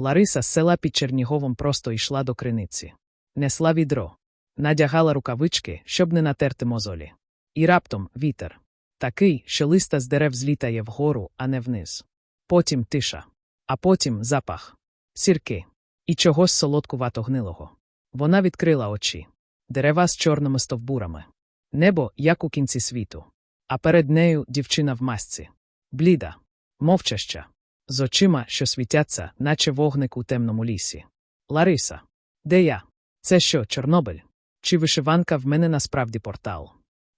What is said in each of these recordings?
Лариса з села під Черніговом просто йшла до криниці. Несла відро. Надягала рукавички, щоб не натерти мозолі. І раптом вітер. Такий, що листа з дерев злітає вгору, а не вниз. Потім тиша. А потім запах. Сірки. І чогось солодкувато гнилого. Вона відкрила очі. Дерева з чорними стовбурами. Небо, як у кінці світу. А перед нею дівчина в масці. Бліда, мовчаща, з очима, що світяться, наче вогник у темному лісі. Лариса. Де я? Це що, Чорнобиль? Чи вишиванка в мене насправді портал?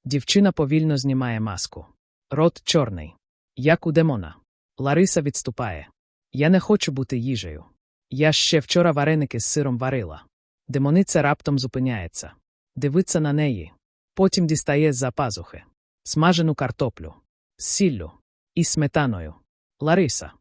Дівчина повільно знімає маску. Рот чорний. Як у демона. Лариса відступає. Я не хочу бути їжею. Я ще вчора вареники з сиром варила. Демониця раптом зупиняється. Дивиться на неї. Потім дістає з-за пазухи. Смажену картоплю. Сіллю. І сметаною. Лариса.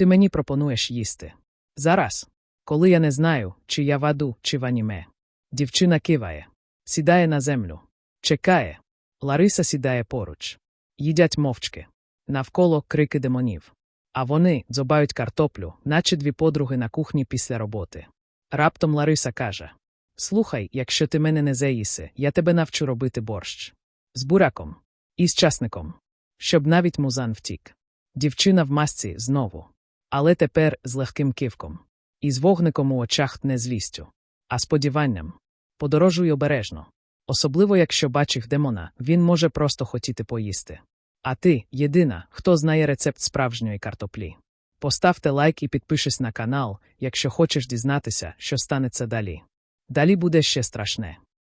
Ти мені пропонуєш їсти. Зараз. Коли я не знаю, чи я в аду, чи в аніме. Дівчина киває. Сідає на землю. Чекає. Лариса сідає поруч. Їдять мовчки. Навколо крики демонів. А вони дзобають картоплю, наче дві подруги на кухні після роботи. Раптом Лариса каже: Слухай, якщо ти мене не заїси, я тебе навчу робити борщ. З буряком. І з часником. Щоб навіть музан втік. Дівчина в масці знову. Але тепер з легким кивком. І з вогником у очах не злістю, а сподіванням. Подорожуй обережно. Особливо, якщо бачив демона, він може просто хотіти поїсти. А ти єдина, хто знає рецепт справжньої картоплі. Поставте лайк і підпишись на канал, якщо хочеш дізнатися, що станеться далі. Далі буде ще страшне.